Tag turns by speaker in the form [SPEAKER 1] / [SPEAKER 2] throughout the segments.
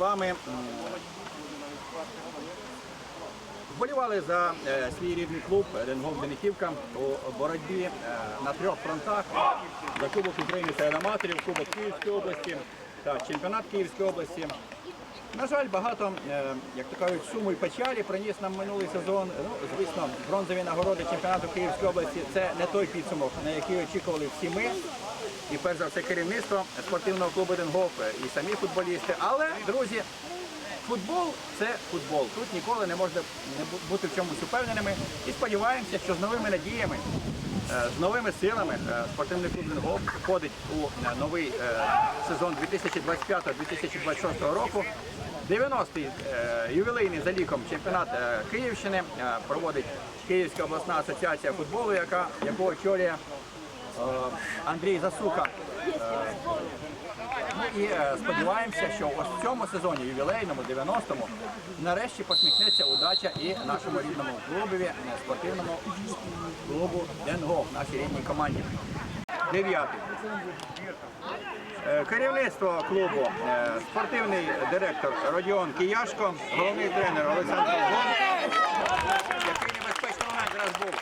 [SPEAKER 1] вами вболівали за е, свій рідний клуб Ренгол Денихівка у боротьбі е, на трьох фронтах за Кубок України серед аматорів, Кубок Київської області та чемпіонат Київської області. На жаль, багато, е, як то кажуть, суму і печалі приніс нам минулий сезон. Ну, звісно, бронзові нагороди чемпіонату Київської області це не той підсумок, на який очікували всі ми. І перш за все керівництво спортивного клубу Денгоф і самі футболісти. Але, друзі, футбол це футбол. Тут ніколи не можна бути в чомусь упевненими. І сподіваємося, що з новими надіями, е, з новими силами е, спортивний клуб Денгоф входить у е, новий сезон 2025-2026 року. 90-й е, ювілейний за ліком чемпіонат Київщини проводить Київська обласна асоціація футболу, яка яку очолює Андрій Засука. Е, Ну і е, сподіваємося, що ось в цьому сезоні, ювілейному, 90-му, нарешті посміхнеться удача і нашому рідному клубові, е, спортивному клубу Денгоф, нашій рідній команді. Дев'ятий. Е, Керівництво клубу, е, спортивний директор Родіон Кияшко, головний тренер Олександр Гон, який небезпечний момент зараз був.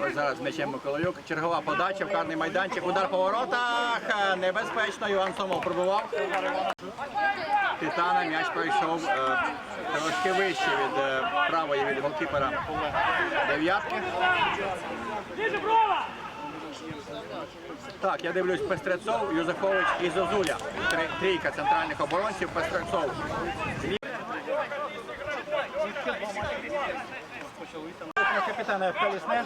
[SPEAKER 1] Ось зараз м'ячем Миколайюк. Чергова подача в карний майданчик. Удар по воротах. Небезпечно. Іван Сомов пробував. Титана м'яч пройшов е, трошки вище від е, правої від голкіпера дев'ятки. Так, я дивлюсь Пестрецов, Юзефович і Зозуля. Три- Трійка центральних оборонців. Пестрецов. Капітана Колісне.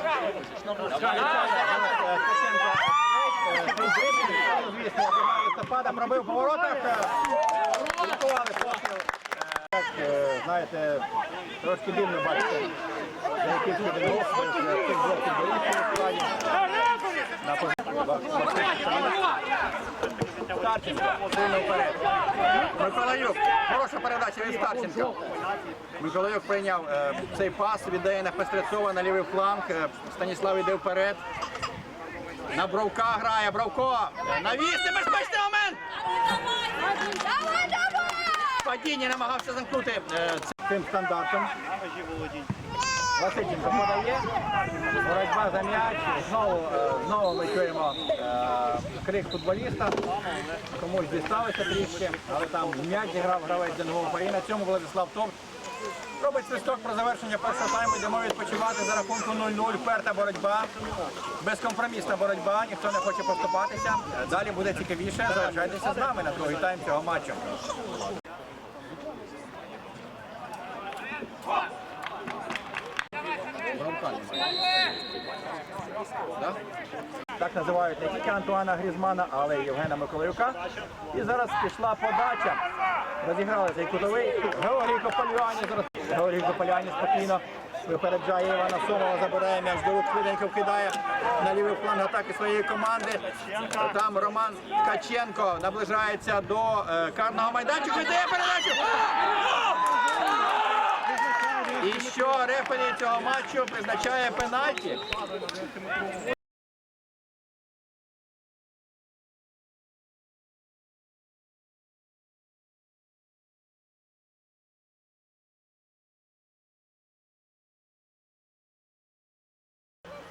[SPEAKER 1] Листопада пробив по воротах. Е, знаєте, трошки дивно складі. На позиції. Старченко, сильно вперед. Миколаюк, хороша передача від Старченка. Миколайок прийняв е, цей пас, віддає на Пестрецова на лівий фланг. Е, Станіслав йде вперед. На Бровка грає. Бровко. Навіс, небезпечний момент. Падіння намагався замкнути е, цим стандартом. Васильченко подає. Боротьба за м'яч. Знову, е, знову ми чуємо е, крик футболіста. Комусь дісталося трішки, але там м'яч зіграв гравець Денгофа. І на цьому Владислав Товт робить свисток про завершення першого тайму. Йдемо відпочивати за рахунку 0-0. Вперта боротьба. Безкомпромісна боротьба. Ніхто не хоче поступатися. Далі буде цікавіше. Залишайтеся з нами на другий тайм цього матчу. Так називають не тільки Антуана Грізмана, але й Євгена Миколаюка. І зараз пішла подача. Розіграли цей кутовий. Георгій Кополяні зараз. Георгій Кополяні спокійно випереджає Івана Сомова, забирає м'яч до рук, швиденько вкидає на лівий фланг атаки своєї команди. Там Роман Ткаченко наближається до е, карного майданчика. Віддає передачу. І що рефері цього матчу призначає пенальті.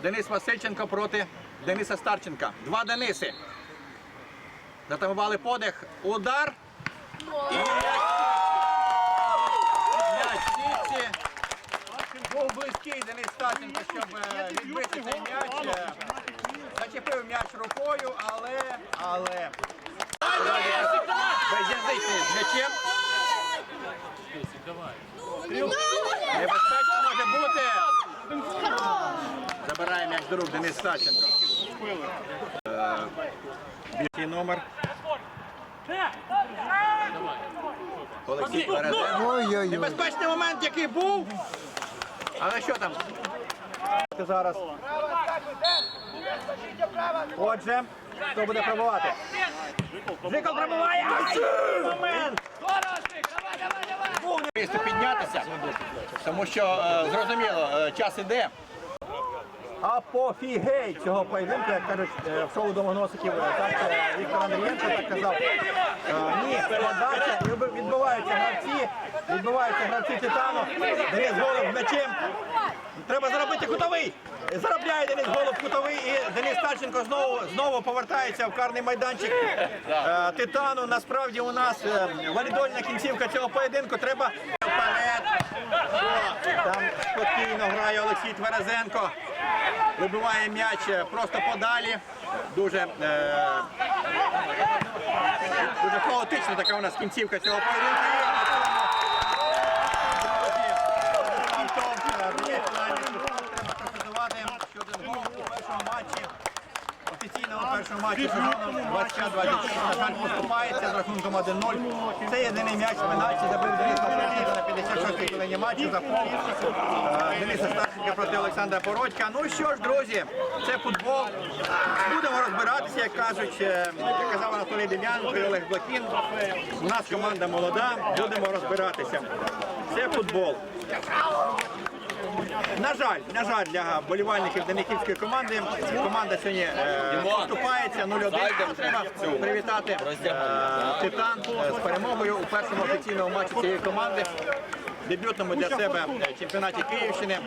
[SPEAKER 1] Денис Васильченко проти Дениса Старченка. Два Дениси. Затамували подих. Удар. І м'яч. М'яч в сітці. Був близький Денис Старченко, щоб е, відбити цей м'яч. Е, Зачепив м'яч рукою, але. але. Безязичний з м'ячем. Небезпечно може бути. Забирає м'яч до рук Денис Саченко. Е, Білий номер. Олексій Березен. Небезпечний момент, який був. Але що там? Зараз. Отже, хто буде пробувати? Жиков пробуває! Момент! давай! піднятися, тому що е, зрозуміло, е, час іде. Апофігей цього поєдинку, як кажуть е, в шоу домоносиків, е, так е, Віктор Андрієнко так казав. Ні, передача, відбиваються гравці, відбиваються гравці Титану. Денис Голуб м'ячем. Треба заробити кутовий. Заробляє Денис Голуб кутовий і Денис Старченко знову знову повертається в карний майданчик Титану. Насправді у нас валідольна кінцівка цього поєдинку. Треба вперед. Там спокійно грає Олексій Тверезенко. Вибиває м'яч е, просто подалі. Дуже, е, дуже хаотична така у нас кінцівка цього поєдинку. Гол у першому матчі. Офіційному першому матчі сезону 25-26, на жаль, поступається з рахунком 1-0. Це єдиний м'яч пенальті забив Денис Пашенко на 56-й хвилині матчу за фол е, Дениса проти Олександра Породька. Ну що ж, друзі, це футбол. Будемо розбиратися, як кажуть, е, як казав Анатолій Дем'янко і Олег Блакін. У нас команда молода, будемо розбиратися. Це футбол. На жаль, на жаль, для болівальників Дениківської команди команда сьогодні е, поступається 0-1. Треба привітати е, Титан е, з перемогою у першому офіційному матчі цієї команди. Дебютному для себе е, чемпіонаті Київщини.